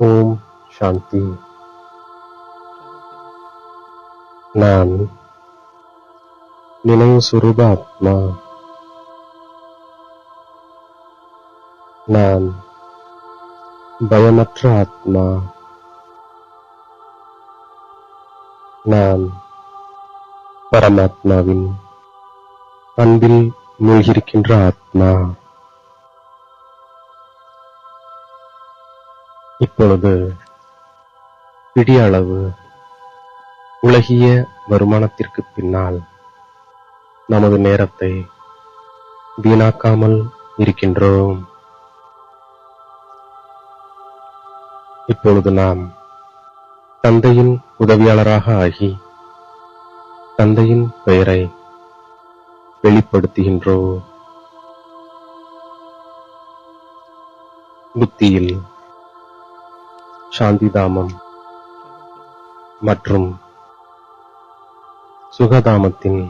ஓம் சாந்தி நான் நினைவு சுரூப ஆத்மா நான் பயமற்ற ஆத்மா நான் பரமாத்மாவின் அன்பில் மூழ்கியிருக்கின்ற ஆத்மா। இப்பொழுது பிடி அளவு உலகிய வருமானத்திற்கு பின்னால் நமது நேரத்தை வீணாக்காமல் இருக்கின்றோம். இப்பொழுது நாம் தந்தையின் உதவியாளராக ஆகி தந்தையின் பெயரை வெளிப்படுத்துகின்றோம். புத்தியில் சாந்திதாமம் மற்றும் சுகதாமத்தின்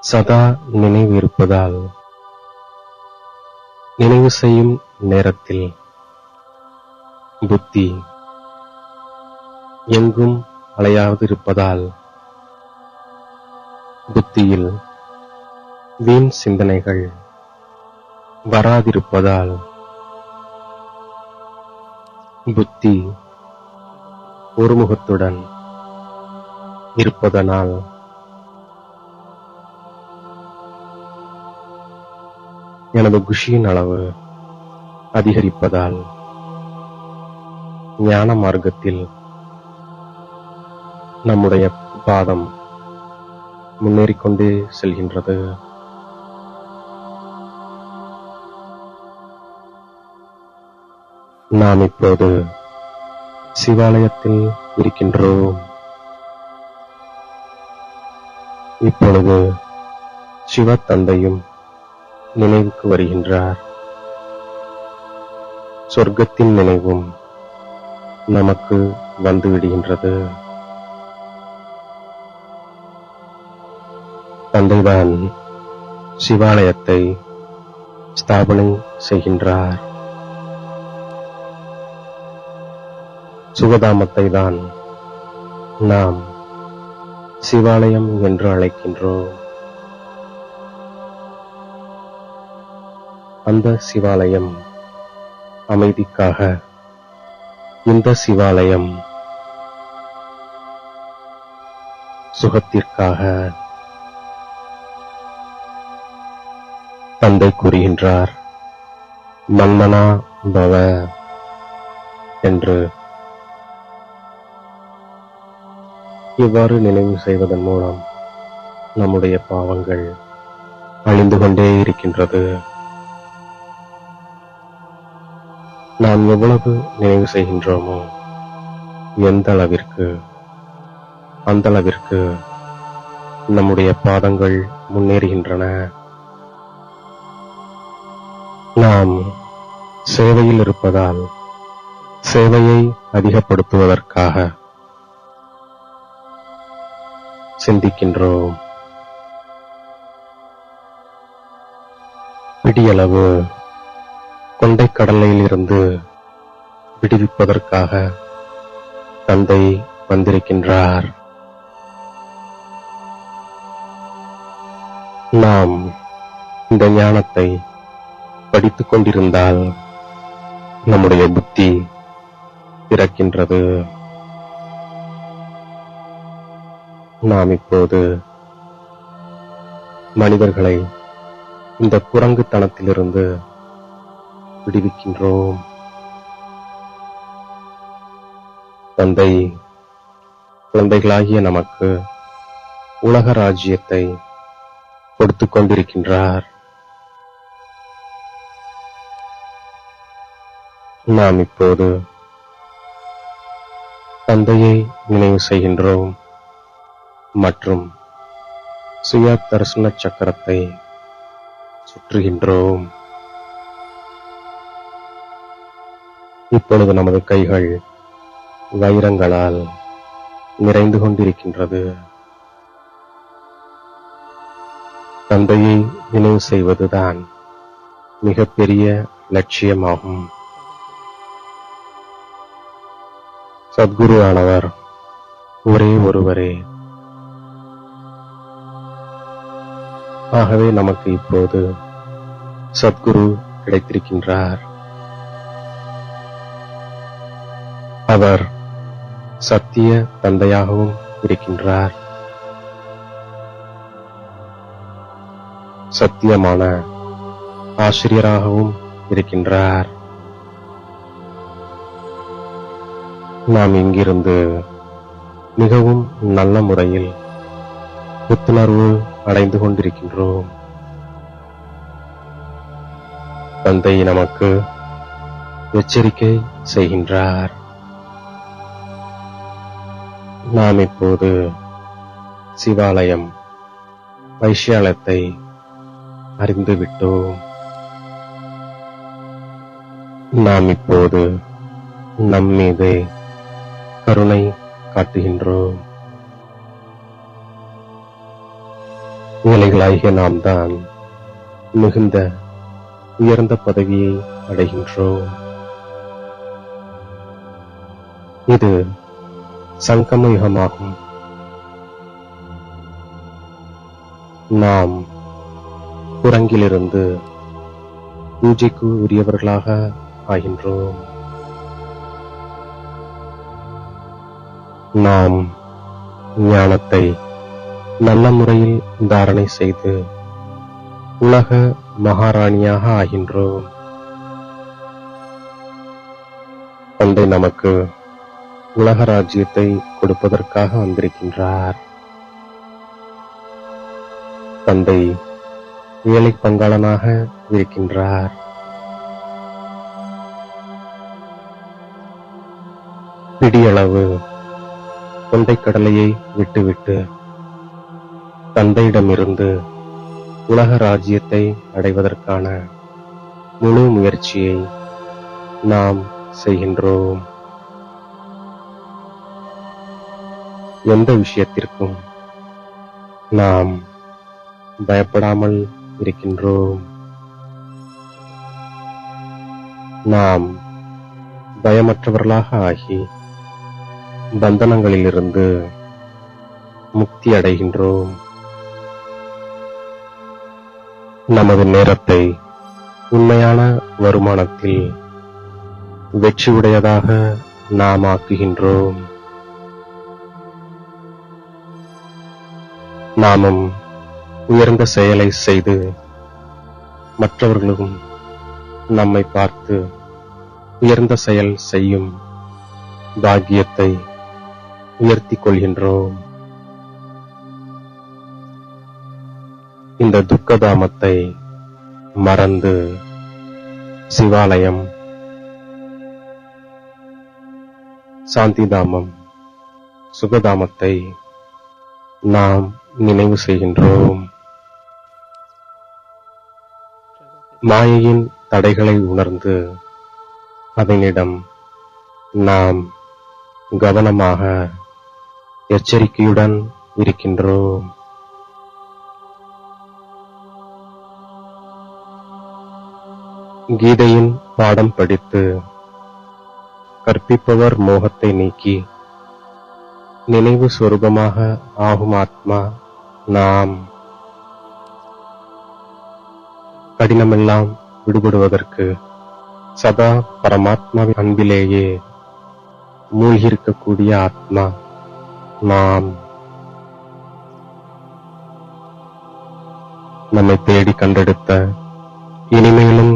சதா நினைவு இருப்பதால் நினைவு செய்யும் நேரத்தில் புத்தி எங்கும் அலையாதிருப்பதால் புத்தியில் வீண் சிந்தனைகள் வராதிருப்பதால் புத்தி ஒருமுகத்துடன் இருப்பதனால். எனது குஷியின் அளவு அதிகரிப்பதால் ஞான மார்க்கத்தில் நம்முடைய பாதம் முன்னேறிக்கொண்டே செல்கின்றது. நாம் இப்போது சிவாலயத்தில் இருக்கின்றோம். இப்பொழுது சிவ தந்தையும் நினைவுக்கு வருகின்றார். சொர்க்கத்தின் நினைவும் நமக்கு வந்து விடுகின்றது. தந்தைதான் சிவாலயத்தை ஸ்தாபனை செய்கின்றார். சுகதாமத்தை தான் நாம் சிவாலயம் என்று அழைக்கின்றோம். அந்த சிவாலயம் அமைதிக்காக இந்த சிவாலயம் சுகத்திற்காக தந்தை கூறுகின்றார் மன்மனா பவ என்று இவ்வாறு நினைவு செய்வதன் மூலம் நம்முடைய பாவங்கள் அழிந்து கொண்டே இருக்கின்றது. நாம் எவ்வளவு நினைவு செய்கின்றோமோ எந்த அளவிற்கு அந்த அளவிற்கு நம்முடைய பாதங்கள் முன்னேறுகின்றன. நாம் சேவையில் இருப்பதால் சேவையை அதிகப்படுத்துவதற்காக சிந்திக்கின்றோம். விடியளவு கொண்டை கடலையில் இருந்து விடுவிப்பதற்காக தந்தை வந்திருக்கின்றார். நாம் இந்த ஞானத்தை படித்துக் கொண்டிருந்தால் நம்முடைய புத்தி பிறக்கின்றது. நாம் இப்போது மனிதர்களை இந்த குரங்குத்தனத்திலிருந்து விடுவிக்கின்றோம். தந்தை குழந்தைகளாகிய நமக்கு உலக ராஜ்யத்தை கொடுத்துக் கொண்டிருக்கின்றார். நாம் இப்போது தந்தையை நினைவு செய்கின்றோம். மற்றும் சுய தரிசன சக்கரத்தை சுற்றுகின்றோம். இப்பொழுது நமது கைகள் வைரங்களால் நிறைந்து கொண்டிருக்கின்றது. தந்தையை நினைவு செய்வதுதான் மிகப்பெரிய லட்சியமாகும். சத்குரு ஆனவர் ஒரே ஒருவரே ஆகவே நமக்கு இப்போது சத்குரு கிடைத்திருக்கின்றார். அவர் சத்திய தந்தையாகவும் இருக்கின்றார். சத்தியமான ஆசிரியராகவும் இருக்கின்றார். நாம் இங்கிருந்து மிகவும் நல்ல முறையில் புத்துணர்வு அடைந்து கொண்டிருக்கின்றோம். தந்தை நமக்கு எச்சரிக்கை செய்கின்றார். நாம் இப்போது சிவாலயம் வைஷ்யாலயத்தை அறிந்துவிட்டோம் நாம் இப்போது நம் மீது கருணை காட்டுகின்றோம். ஏழைகளாகிய நாம் தான் மிகுந்த உயர்ந்த பதவியை அடைகின்றோம். இது சங்கம யுகமாகும் நாம் குரங்கிலிருந்து பூஜைக்கு உரியவர்களாக ஆகின்றோம். நாம் ஞானத்தை நல்ல முறையில் தாரணை செய்து உலக மகாராணியாக ஆகின்றோம். தந்தை நமக்கு உலக ராஜ்யத்தை கொடுப்பதற்காக வந்திருக்கின்றார். தந்தை ஏழை பங்காளனாக இருக்கின்றார். பிடியளவு கொண்டைக்கடலையை விட்டுவிட்டு தந்தையிடமிருந்து உலக ராஜ்யத்தை அடைவதற்கான முழு முயற்சியை நாம் செய்கின்றோம். எந்த விஷயத்திற்கும் நாம் பயப்படாமல் இருக்கின்றோம். நாம் பயமற்றவர்களாக ஆகி பந்தனங்களிலிருந்து முக்தி அடைகின்றோம். நமது நேரத்தை உண்மையான வருமானத்தில் வெற்றியுடையதாக நாம் ஆக்குகின்றோம். நாமும் உயர்ந்த செயலை செய்து மற்றவர்களும் நம்மை பார்த்து உயர்ந்த செயல் செய்யும் பாக்கியத்தை உயர்த்தி கொள்கின்றோம். இந்த துக்கதாமத்தை மறந்து சிவாலயம். சாந்திதாமம் சுகதாமத்தை நாம் நினைவு செய்கின்றோம். மாயையின் தடைகளை உணர்ந்து அதனிடம் நாம் கவனமாக எச்சரிக்கையுடன் இருக்கின்றோம். கீதையின் பாடம் படித்து கற்பிப்பவர் மோகத்தை நீக்கி நினைவு சொரூபமாக ஆகும் ஆத்மா நாம். கடினமெல்லாம் விடுபடுவதற்கு சதா பரமாத்மாவின் அன்பிலேயே மூழ்கியிருக்கக்கூடிய ஆத்மா நாம். நம்மை தேடி கண்டெடுத்த இனிமேலும்